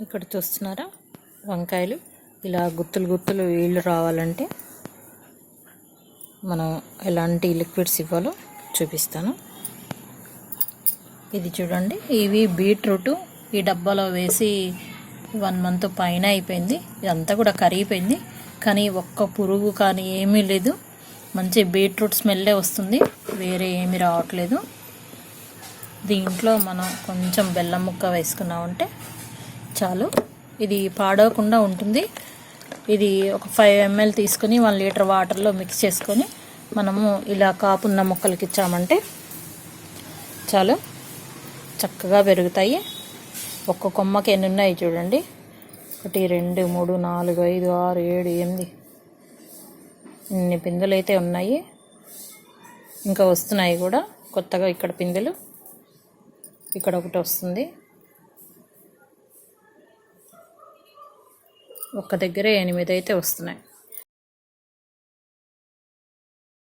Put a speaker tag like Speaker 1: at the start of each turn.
Speaker 1: ఇక్కడ చూస్తున్నారా? వంకాయలు. ఇలా గుత్తులు గుత్తులు వీళ్ళు రావాలంటే మనం ఎలాంటి లిక్విడ్స్ ఇవ్వాలో చూపిస్తాను. ఇది చూడండి. ఇవి బీట్రూట్. ఈ డబ్బాలో వేసి వన్ మంత్ పైన అయిపోయింది. ఇదంతా కూడా కరిగిపోయింది. కానీ ఒక్క పురుగు కానీ ఏమీ లేదు. మంచి బీట్రూట్ స్మెల్లే వస్తుంది. వేరే ఏమీ రావట్లేదు. దీంట్లో మనం కొంచెం బెల్లం ముక్క వేసుకున్నామంటే చాలు. ఇది పాడవకుండా ఉంటుంది. ఇది ఒక ఫైవ్ ఎంఎల్ తీసుకొని వన్ లీటర్ వాటర్లో మిక్స్ చేసుకొని మనము ఇలా కాపున్న మొక్కలకి ఇచ్చామంటే చాలు. చక్కగా పెరుగుతాయి. ఒక్క కొమ్మకి ఎన్ని ఉన్నాయి చూడండి. ఒకటి రెండు మూడు నాలుగు ఐదు ఆరు ఏడు ఎనిమిది. ఇన్ని పిందెలు అయితే ఉన్నాయి. ఇంకా వస్తున్నాయి కూడా. కొత్తగా ఇక్కడ పిందెలు. ఇక్కడ ఒకటి వస్తుంది. ఒక్క దగ్గరే ఎనిమిది అయితే వస్తున్నాయి.